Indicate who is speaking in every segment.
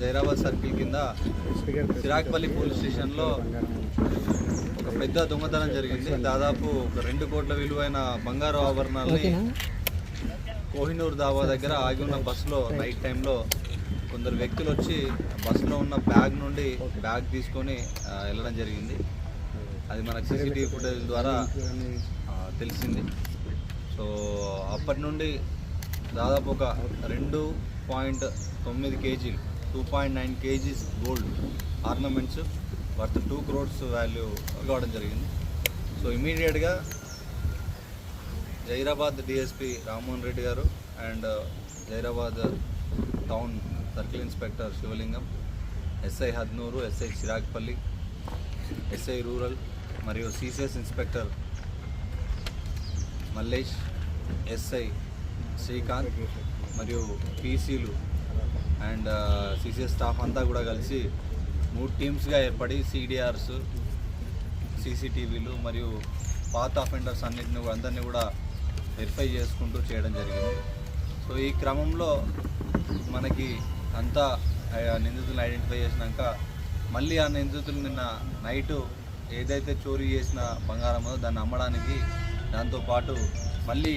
Speaker 1: Zaheerabad circle కింద Chirakpally police స్టేషన్లో ఒక పెద్ద దొంగతనం జరిగింది. దాదాపు ఒక రెండు కోట్ల విలువైన బంగారు ఆభరణాలని కోహినూర్ దాబా దగ్గర ఆగి ఉన్న బస్సులో నైట్ టైంలో కొందరు వ్యక్తులు వచ్చి బస్సులో ఉన్న బ్యాగ్ నుండి బ్యాగ్ తీసుకొని వెళ్ళడం జరిగింది. అది మనకు సీసీటీవీ ఫుటేజ్ ద్వారా తెలిసింది. సో అప్పటి నుండి దాదాపు ఒక రెండు పాయింట్ తొమ్మిది కేజీలు two point nine kgs gold ornaments worth two crores value కావడం జరిగింది. సో ఇమీడియట్గా జైరాబాద్ డిఎస్పి రామ్మోహన్ రెడ్డి గారు and uh, Zaheerabad town circle inspector Shivalingam SI Hadnoor SI Chiragpally SI rural మరియు CCS inspector Mallesh SI Srikanth మరియు పీసీలు and CCS staff అంతా కూడా కలిసి మూడు టీమ్స్గా ఏర్పడి సిడిఆర్స్ సీసీటీవీలు మరియు పాత అఫెండర్స్ అన్నింటిని అందరినీ కూడా వెరిఫై చేసుకుంటూ చేయడం జరిగింది. సో ఈ క్రమంలో మనకి అంతా నిందితులను ఐడెంటిఫై చేసినాక మళ్ళీ ఆ నిందితులు నిన్న నైటు ఏదైతే చోరీ చేసిన బంగారమో దాన్ని అమ్మడానికి దాంతోపాటు మళ్ళీ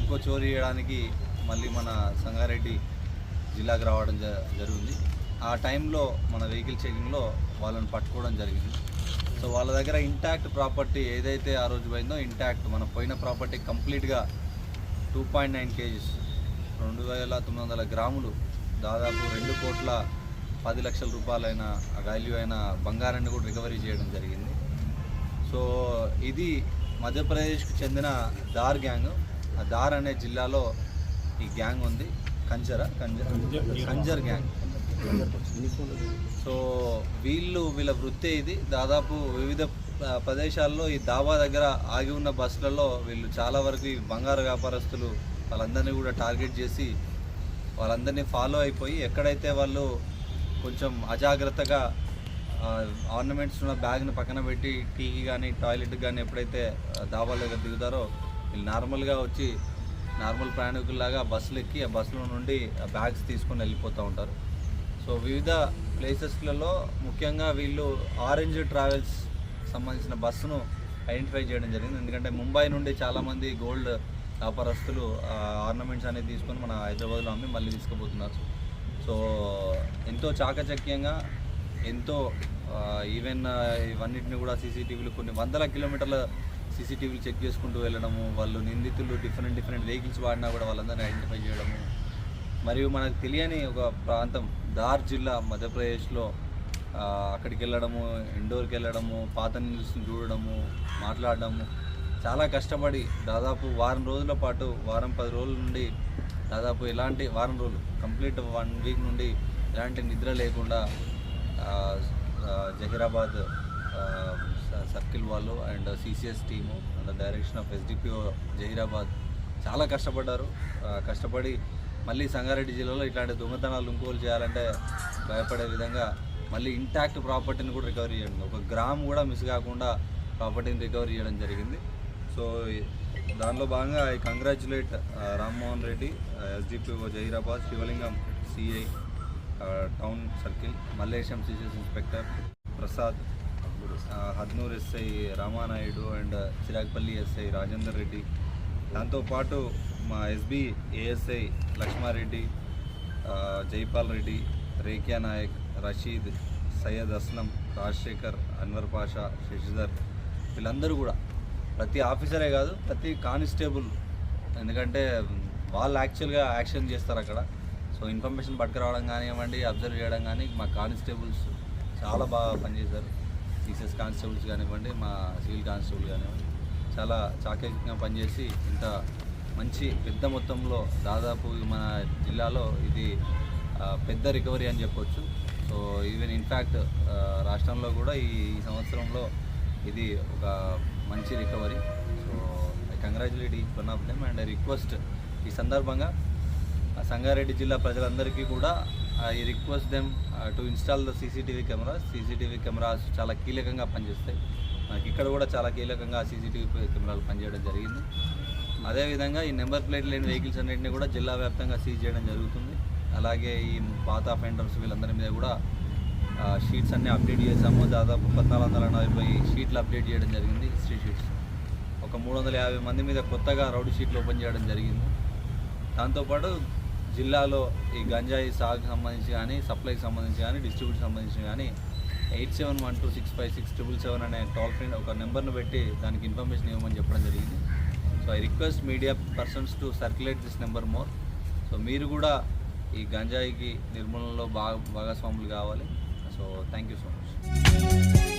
Speaker 1: ఇంకో చోరీ చేయడానికి మళ్ళీ మన సంగారెడ్డి జిల్లాకు రావడం జ జరిగింది. ఆ టైంలో మన వెహికల్ చెకింగ్లో వాళ్ళని పట్టుకోవడం జరిగింది. సో వాళ్ళ దగ్గర ఇంటాక్ట్ ప్రాపర్టీ ఏదైతే ఆ రోజు పోయిందో ఇంటాక్ట్. మన పోయిన ప్రాపర్టీ కంప్లీట్గా టూ పాయింట్ నైన్ కేజీస్ రెండు వేల తొమ్మిది వందల గ్రాములు దాదాపు రెండు కోట్ల పది లక్షల రూపాయలైన వాల్యూ అయిన బంగారాన్ని కూడా రికవరీ చేయడం జరిగింది. సో ఇది మధ్యప్రదేశ్కు చెందిన దార్ గ్యాంగ్. ఆ దార్ అనే జిల్లాలో ఈ గ్యాంగ్ ఉంది. కంజర కంజర్ కంజర్ గ్యాంగ్ సో వీళ్ళు వీళ్ళ వృత్తి ఇది. దాదాపు వివిధ ప్రదేశాల్లో ఈ దాబా దగ్గర ఆగి ఉన్న బస్సులలో వీళ్ళు చాలా వరకు ఈ బంగారు వ్యాపారస్తులు వాళ్ళందరినీ కూడా టార్గెట్ చేసి వాళ్ళందరినీ ఫాలో అయిపోయి ఎక్కడైతే వాళ్ళు కొంచెం అజాగ్రత్తగా ఆర్నమెంట్స్ ఉన్న బ్యాగ్ని పక్కన పెట్టి టీకి కానీ టాయిలెట్కి కానీ ఎప్పుడైతే దాబాల దగ్గర దిగుతారో వీళ్ళు నార్మల్గా వచ్చి నార్మల్ ప్రయాణికుల్లాగా బస్సులు ఎక్కి ఆ బస్సులో నుండి బ్యాగ్స్ తీసుకొని వెళ్ళిపోతూ ఉంటారు. సో వివిధ ప్లేసెస్లలో ముఖ్యంగా వీళ్ళు ఆరెంజ్ ట్రావెల్స్ సంబంధించిన బస్సును ఐడెంటిఫై చేయడం జరిగింది. ఎందుకంటే ముంబై నుండి చాలామంది గోల్డ్ వ్యాపారస్తులు ఆర్నమెంట్స్ అనేది తీసుకొని మన హైదరాబాద్లో అమ్మి మళ్ళీ తీసుకుపోతున్నారు. సో ఎంతో చాకచక్యంగా ఎంతో ఈవెన్ ఇవన్నిటిని కూడా సీసీటీవీలు కొన్ని వందల కిలోమీటర్ల సీసీటీవీలు చెక్ చేసుకుంటూ వెళ్ళడము వాళ్ళు నిందితులు డిఫరెంట్ డిఫరెంట్ వెహికల్స్ వాడినా కూడా వాళ్ళందరినీ ఐడెంటిఫై చేయడము. మరియు మనకు తెలియని ఒక ప్రాంతం దార్ జిల్లా మధ్యప్రదేశ్లో అక్కడికి వెళ్ళడము ఇండోర్కి వెళ్ళడము పాత న్యూస్ని చూడడము మాట్లాడడము. చాలా కష్టపడి దాదాపు వారం రోజుల పాటు వారం పది రోజుల నుండి దాదాపు ఎలాంటి వారం రోజులు కంప్లీట్ వన్ వీక్ నుండి ఎలాంటి నిద్ర లేకుండా జహీరాబాద్ సర్కిల్ వాళ్ళు and CCS team and direction of SDPO Zaheerabad చాలా కష్టపడ్డారు. కష్టపడి మళ్ళీ సంగారెడ్డి జిల్లాలో ఇట్లాంటి దొంగతనాలు ఇంకోలు చేయాలంటే భయపడే విధంగా మళ్ళీ ఇంటాక్ట్ ప్రాపర్టీని కూడా రికవరీ చేయడం. ఒక గ్రామ్ కూడా మిస్ కాకుండా ప్రాపర్టీని రికవరీ చేయడం జరిగింది. సో దానిలో భాగంగా I congratulate Rammohan Reddy SDPO Zaheerabad Shivalingam CI town circle Mallesham CCS inspector Prasad Hadnoor SI Ramanaidu and Chiragpally SI Rajender Reddy. దాంతోపాటు మా ఎస్బి ఏఎస్ఐ లక్ష్మారెడ్డి జైపాల్ రెడ్డి రేఖ్యా నాయక్ రషీద్ సయ్యద్ అస్లం రాజశేఖర్ అన్వర్ పాషా శశిధర్ వీళ్ళందరూ కూడా ప్రతి ఆఫీసరే కాదు ప్రతి కానిస్టేబుల్. ఎందుకంటే వాళ్ళు యాక్చువల్గా యాక్షన్ చేస్తారు అక్కడ. సో ఇన్ఫర్మేషన్ పట్టుకురావడం కానివ్వండి అబ్జర్వ్ చేయడం కానీ మా కానిస్టేబుల్స్ చాలా బాగా పనిచేశారు. సిసిఎస్ కానిస్టేబుల్స్ కానివ్వండి మా సివిల్ కానిస్టేబుల్ కానివ్వండి చాలా చాకచక్యంగా పనిచేసి ఇంత మంచి పెద్ద మొత్తంలో దాదాపు మన జిల్లాలో ఇది పెద్ద రికవరీ అని చెప్పొచ్చు. సో ఈవెన్ ఇన్ఫ్యాక్ట్ రాష్ట్రంలో కూడా ఈ సంవత్సరంలో ఇది ఒక మంచి recovery. So I congratulate each one of them and I request ఈ సందర్భంగా సంగారెడ్డి జిల్లా ప్రజలందరికీ కూడా I request them to install the CCTV cameras CCTV cameras చాలా కీలకంగా పనిచేస్తాయి. మనకి ఇక్కడ కూడా చాలా కీలకంగా సీసీటీవీ కెమెరాలు పనిచేయడం జరిగింది. అదేవిధంగా ఈ నెంబర్ ప్లేట్ లేని వెహికల్స్ అన్నింటినీ కూడా జిల్లా వ్యాప్తంగా సీజ్ చేయడం జరుగుతుంది. అలాగే ఈ పాత ఫెండర్స్ వీళ్ళందరి మీద కూడా షీట్స్ అన్నీ అప్డేట్ చేసాము దాదాపు పద్నాలుగు వందల నలభై షీట్లు అప్డేట్ చేయడం జరిగింది హిస్టరీ షీట్స్ ఒక మూడు వందల యాభై మంది మీద కొత్తగా రౌడీ షీట్లు ఓపెన్ చేయడం జరిగింది. దాంతోపాటు జిల్లాలో ఈ గంజాయి సాగుకు సంబంధించి కానీ సప్లైకి సంబంధించి కానీ డిస్ట్రిబ్యూట్ సంబంధించి కానీ eight seven one two six five six triple seven అనే టోల్ ఫ్రీ ఒక నెంబర్ను పెట్టి దానికి ఇన్ఫర్మేషన్ ఇవ్వమని చెప్పడం జరిగింది. So I request media persons to circulate this number more. So మీరు కూడా ఈ గంజాయికి నిర్మూలనలో భాగ భాగస్వాములు కావాలి. So thank you so much.